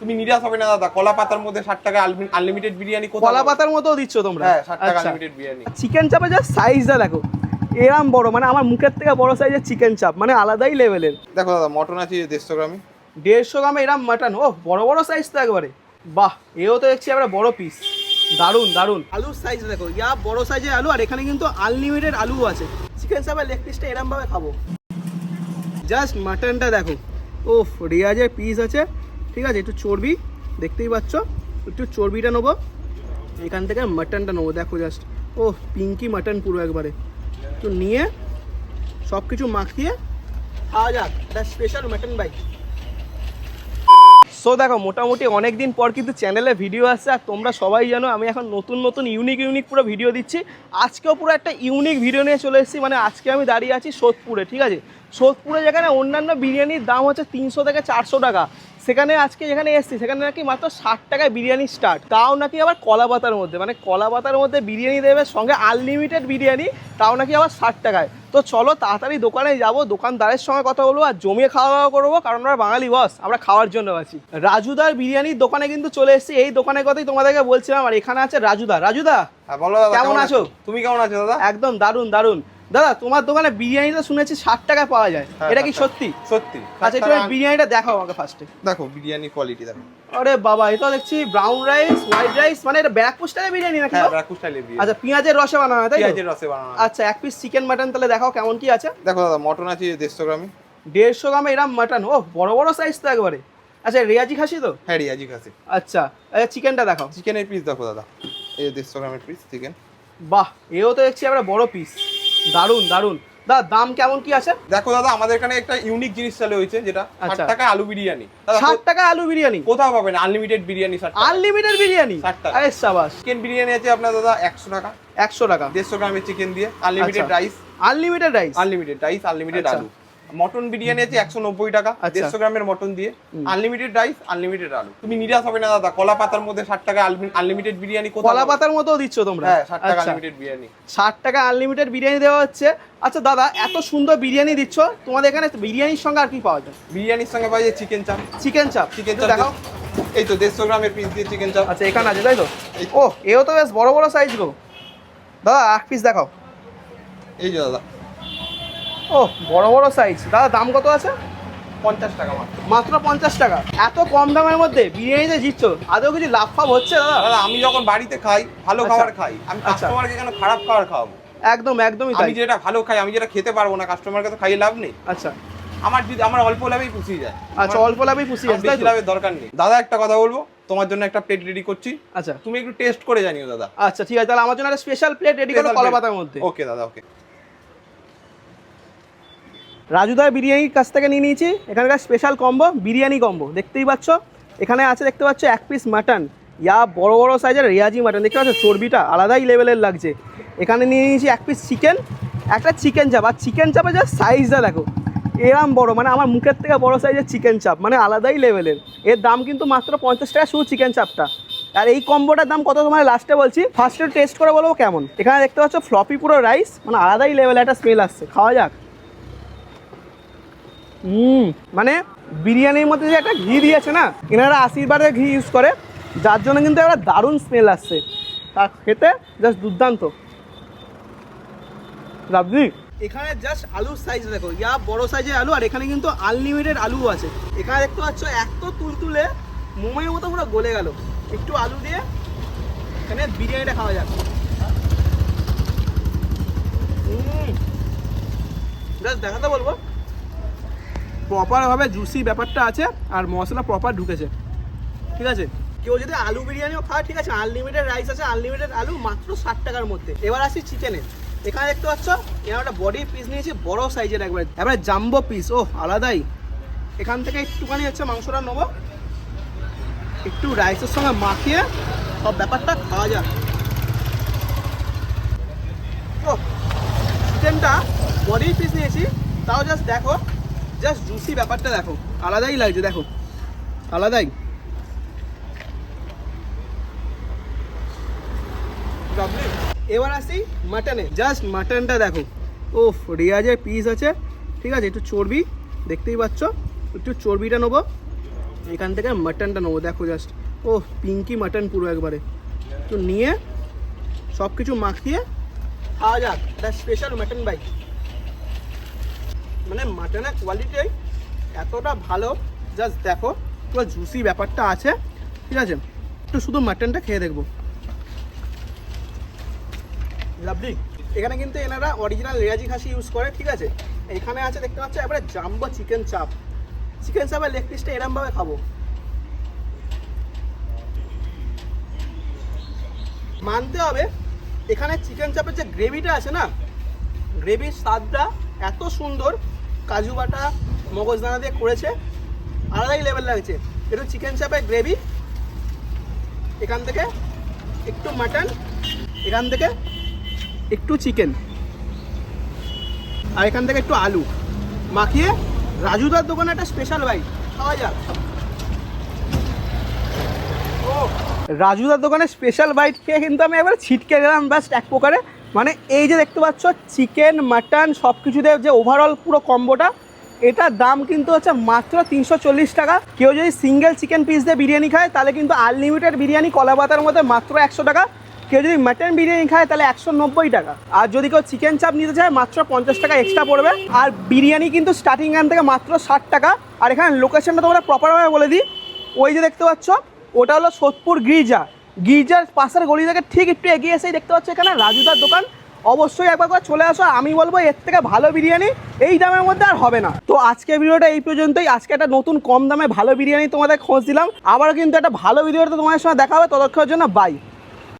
তুমি নিরাশ হবে না দাদা? কলা পাতার মধ্যে ষাট টাকা আনলিমিটেড বিরিয়ানি কলা পাতার মতো দিচ্ছ তোমরা? হ্যাঁ ষাট টাকা আচ্ছা। আনলিমিটেড বিরিয়ানি। চিকেন চাপে যা সাইজটা দেখো এরম বড় মানে আমার মুখের থেকে বড় সাইজের চিকেন চাপ মানে আলাদাই লেভেলের দেখো দাদা মটন আছে দেড়শো গ্রামে। দেড়শো গ্রামে এরম মাটন ও বড় বড় সাইজ তো একবারে। বাহ এও তো দেখছি আমরা বড় পিস দারুণ দারুণ আলুর সাইজ দেখো ইয়া বড় সাইজের আলু আর এখানে কিন্তু আনলিমিটেড আলু আছে। চিকেন চাপের লেগ পিসটা এরম ভাবে খাব। জাস্ট মাটনটা দেখো। ও রিয়াজের পিস আছে। ঠিক আছে, একটু চর্বি, দেখতেই পাচ্ছ? একটু চর্বিটা নেব। এখান থেকে মাটনটা নেব, দেখো জাস্ট ও পিঙ্কি মাটন পুরো একবারে। তো নিয়ে সব কিছু মাখিয়ে খাওয়া যাক। The special mutton bike so দেখো, মোটামুটি অনেক দিন পর কিন্তু চ্যানেলে ভিডিও আসছে, আর তোমরা সবাই জানো, আমি এখন নতুন নতুন ইউনিক ইউনিক পুরো ভিডিও দিচ্ছি। আজকেও পুরো একটা ইউনিক ভিডিও নিয়ে চলে এসেছি মানে আজকে আমি দাঁড়িয়ে আছি সোদপুরে, ঠিক আছে? সোদপুরে যেখানে অন্যান্য বিরিয়ানির দাম হচ্ছে তিনশো থেকে চারশো টাকা। সেখানে আজকে যেখানে এসেছি সেখানে নাকি মাত্র ষাট টাকায় বিরিয়ানি স্টার্ট তাও নাকি আবার কলা পাতার মধ্যে মানে কলা পাতার মধ্যে বিরিয়ানি দেবে সঙ্গে আনলিমিটেড বিরিয়ানি তাও নাকি আবার ষাট টাকায়। তো চলো তাড়াতাড়ি দোকানে যাব দোকানদারের সঙ্গে কথা বলব আর জমিয়ে খাওয়া দাওয়া করব কারণ আমরা বাঙালি বস আমরা খাওয়ার জন্য আছি। রাজুদার বিরিয়ানির দোকানে কিন্তু চলে এসেছি এই দোকানের কথাই তোমাদেরকে বলছিলাম আর এখানে আছে রাজুদা। রাজুদা হ্যাঁ বলো কেমন আছো? তুমি কেমন আছো দাদা? একদম দারুণ দারুণ দাদা তোমার দোকানে বিরিয়ানি তো শুনেছি ষাট টাকায় পাওয়া যায়। হ্যাঁ, এটা কি সত্যি? সত্যি। আচ্ছা একটু বিরিয়ানিটা দেখাও আমাকে ফার্স্টে দেখো বিরিয়ানি কোয়ালিটি দেখো। আরে বাবা এটা দেখছি ব্রাউন রাইস হোয়াইট রাইস মানে এটা ব্যারাকপুর স্টাইলের বিরিয়ানি নাকি হ্যাঁ? ব্রাকু স্টাইলে বিরিয়ানি। আচ্ছা পেঁয়াজের রসে বানানো হয় তাই? পেঁয়াজের রসে বানানো আচ্ছা এক পিস চিকেন মাটন তাহলে দেখাও কেমন কি আছে। দেখো দাদা মটন আছে দেড়শো গ্রামে। দেড়শো গ্রামে এরম মাটন ও বড় বড় সাইজ তো একবারে। আচ্ছা রেয়াজি খাসি তো? হ্যাঁ রিয়াজি খাসি। আচ্ছা আচ্ছা চিকেনটা দেখাও। চিকেনের পিস দেখো দাদা। এই দেড়শো গ্রামের পিস চিকেন বাহ এও তো দেখছি আমরা বড় পিস দারুণ দারুণ দা দাম কেমন কি আছে? দেখো দাদা আমাদের এখানে একটা ইউনিক জিনিস চালু হয়েছে যেটা ষাট আচ্ছা। টাকা আলু বিরিয়ানি। ষাট টাকা আলু বিরিয়ানি? কোথাও পাবেন আনলিমিটেড বিরিয়ানি ষাট আনলিমিটেড বিরিয়ানি? 60 টাকা। সাবাস। চিকেন বিরিয়ানি আছে আপনার দাদা একশো টাকা। একশো টাকা। দেড়শো গ্রামের চিকেন দিয়ে unlimited. Rice unlimited rice unlimited rice unlimited. আলু। মটন বিরিয়ানি আছে একশো নব্বই টাকা আচ্ছা। দেড়শো গ্রামের মটন দিয়ে। আনলিমিটেড রাইস আনলিমিটেড আলু। তুমি নিরাশ হবে না দাদা কলা পাতার মধ্যে ষাট টাকা আনলিমিটেড বিরিয়ানি কলা পাতার মতো দিচ্ছ তোমরা? হ্যাঁ ষাট টাকা আচ্ছা। আনলিমিটেড বিরিয়ানি। ষাট টাকা আনলিমিটেড বিরিয়ানি দেওয়া হচ্ছে। আচ্ছা দাদা এত সুন্দর বিরিয়ানি দিচ্ছ তোমাদের এখানে বিরিয়ানির সঙ্গে আর কি পাওয়া যায়? বিরিয়ানির সঙ্গে পাওয়া যায় chicken chaap chicken chaap chicken চাপ দেখাও। এই তো দেড়শো গ্রামের পিস দিয়ে চিকেন চাপ আচ্ছা এখানে আছে তাই তো? ও এও তো বেশ বড় বড় সাইজ গো। দাদা এক পিস দেখাও। এই যে দাদা ও বড় বড় সাইজ দাদা দাম কত আছে? পঞ্চাশ টাকা মাত্র। মাত্র পঞ্চাশ টাকা। এত কম দামের মধ্যে বিরিয়ানিতে জিতছ। আদৌ কিছু লাভ ফাভ হচ্ছে দাদা? দাদা আমি যখন বাড়িতে খাই ভালো আচ্ছা। খাবার খাই আমি আচ্ছা। কাস্টমারকে কেন খারাপ খাবার খাওয়াবো? একদম একদমই আমি যেটা ভালো খাই আমি যেটা খেতে পারব না কাস্টমারকে তো খাইয়ে লাভ নেই। আচ্ছা। আমার যদি আমার অল্প লাভেই পুষিয়ে যায়। আচ্ছা অল্প লাভেই পুষিয়ে আছে বেশি লাভের দরকার নেই। দাদা একটা কথা বলব তোমার জন্য একটা প্লেট রেডি করছি। আচ্ছা। তুমি একটু টেস্ট করে জানিও দাদা। আচ্ছা ঠিক আছে তাহলে আমার জন্য একটা স্পেশাল প্লেট রেডি করো Special কলা পাতার মধ্যে। ওকে দাদা ওকে রাজুদার বিরিয়ানির কাছ থেকে নিয়ে নিয়েছি। এখানকার স্পেশাল কম্বো বিরিয়ানি কম্বো দেখতেই পাচ্ছ? এখানে আছে, দেখতে পাচ্ছ, এক পিস মাটন ইয়া বড় বড় সাইজের রেয়াজি মাটন দেখতে পাচ্ছ, চর্বিটা আলাদাই লেভেলের লাগছে। এখানে নিয়ে নিয়েছি এক পিস চিকেন একটা চিকেন চাপ আর চিকেন চাপের যা সাইজটা দেখো। এরম বড় মানে আমার মুখের থেকে বড় সাইজের চিকেন চাপ মানে আলাদাই লেভেলের এর দাম কিন্তু মাত্র পঞ্চাশ টাকা শুধু চিকেন চাপটা আর এই কম্বোটার দাম কত তোমার লাস্টে বলছি? ফার্স্টে টেস্ট করে বলব কেমন? এখানে দেখতে পাচ্ছ ফ্লপি পুরো রাইস মানে আলাদাই লেভেলের একটা স্মেল আসছে। খাওয়া যাক। মানে বিরিয়ানির মধ্যে যে একটা ঘি দিয়েছে না, এনারা আশীর্বাদের ঘি ইউজ করে, যার জন্য কিন্তু একটা দারুণ স্মেল আসছে। তা খেতে জাস্ট দুর্দান্ত। রাবজি? এখানে জাস্ট আলুর সাইজ দেখো, ইয়া বড় সাইজের আলু, আর এখানে কিন্তু আনলিমিটেড আলু আছে। এখানে দেখতে পাচ্ছ, এত তুলতুলে, মোমের মতো পুরো গলে গেল। একটু আলু দিয়ে এখানে বিরিয়ানিটা খাওয়া যাক। জাস্ট দেখাতে বলব প্রপারভাবে জুসি ব্যাপারটা আছে আর মশলা প্রপার ঢুকেছে। ঠিক আছে? কেউ যদি আলু বিরিয়ানিও খায়, ঠিক আছে আনলিমিটেড রাইস আছে আনলিমিটেড আলু, মাত্র ষাট টাকার মধ্যে। এবার আসি চিকেনে এখানে দেখতে পাচ্ছ, এখানে একটা বডি পিস নিয়েছি, বড় সাইজের একবার। এবারে জাম্বো পিস ও আলাদাই। এখান থেকে একটুখানি হচ্ছে মাংসটা নেব। একটু রাইসের সঙ্গে মাখিয়ে সব ব্যাপারটা খাওয়া যাক। ও চিকেনটা বডি পিস নিয়েছি, তাও জাস্ট দেখো জাস্ট জুসি ব্যাপারটা দেখো, আলাদাই লাগছে, দেখো, আলাদাই. এবার আসি মাটনে জাস্ট মাটনটা দেখো। ও রিয়াজের পিস আছে, ঠিক আছে, একটু চর্বি, দেখতেই পাচ্ছ, একটু চর্বিটা নেব। এখান থেকে মাটনটা নেব, দেখো জাস্ট ও পিঙ্কি মাটন পুরো একবারে। তো নিয়ে সব কিছু মাখিয়ে খাওয়া যাক, এটা স্পেশাল মাটন বাইক মানে মাটনের কোয়ালিটি এতটা ভালো। জাস্ট দেখো, পুরো জুসি ব্যাপারটা আছে। ঠিক আছে? একটু শুধু মাটনটা খেয়ে দেখব। লাভলি এখানে কিন্তু এনারা অরিজিনাল রেয়াজি খাসি ইউজ করে, ঠিক আছে? এখানে আছে, দেখতে পাচ্ছ, এবারে জাম্বো চিকেন চাপ চিকেন চাপের লেগ পিসটা এরমভাবে খাব। মানতে হবে, এখানে চিকেন চাপের যে গ্রেভিটা আছে না গ্রেভির স্বাদটা এত সুন্দর কাজু বাটা মগজদানা দিয়ে করেছে। আলাদাই লেভেল লাগছে একটু চিকেন চাপের গ্রেভি এখান থেকে একটু মাটন এখান থেকে একটু চিকেন আর এখান থেকে একটু আলু। মাখিয়ে রাজুদার দোকানে একটা স্পেশাল বাইক খাওয়া যাক। রাজুদার দোকানে স্পেশাল বাইট খেয়ে কিন্তু আমি একবার ছিটকে গেলাম, ব্যাস এক প্রকারে মানে এই যে দেখতে পাচ্ছ চিকেন মাটন সব কিছুতে যে ওভারঅল পুরো কম্বোটা এটার দাম কিন্তু হচ্ছে মাত্র তিনশো চল্লিশ টাকা। কেউ যদি সিঙ্গেল চিকেন পিস দিয়ে বিরিয়ানি খায়, তাহলে কিন্তু আনলিমিটেড বিরিয়ানি, কলা পাতার মধ্যে মাত্র একশো টাকা। কেউ যদি মাটন বিরিয়ানি খায়, তাহলে একশো নব্বই টাকা। আর যদি কেউ চিকেন চাপ নিতে চায়, মাত্র পঞ্চাশ টাকা এক্সট্রা পড়বে। আর বিরিয়ানি কিন্তু স্টার্টিং এখান থেকে মাত্র ষাট টাকা। আর এখানে লোকেশনটা তোমরা প্রপারভাবে বলে দিই। ওই যে দেখতে পাচ্ছ, ওটা হলো সোদপুর গির্জা। গির্জার পাশের গলি থেকে ঠিক একটু এগিয়ে এসেই দেখতে পাচ্ছ এখানে রাজুদার দোকান। অবশ্যই একবার করে চলে আসো, আমি বলব এর থেকে ভালো বিরিয়ানি এই দামের মধ্যে আর হবে না। তো আজকে ভিডিওটা এই পর্যন্তই। আজকে একটা নতুন কম দামে ভালো বিরিয়ানি তোমাদের খোঁজ দিলাম। আবার কিন্তু একটা ভালো ভিডিওটা তোমাদের সঙ্গে দেখা হবে। ততক্ষণের জন্য বাই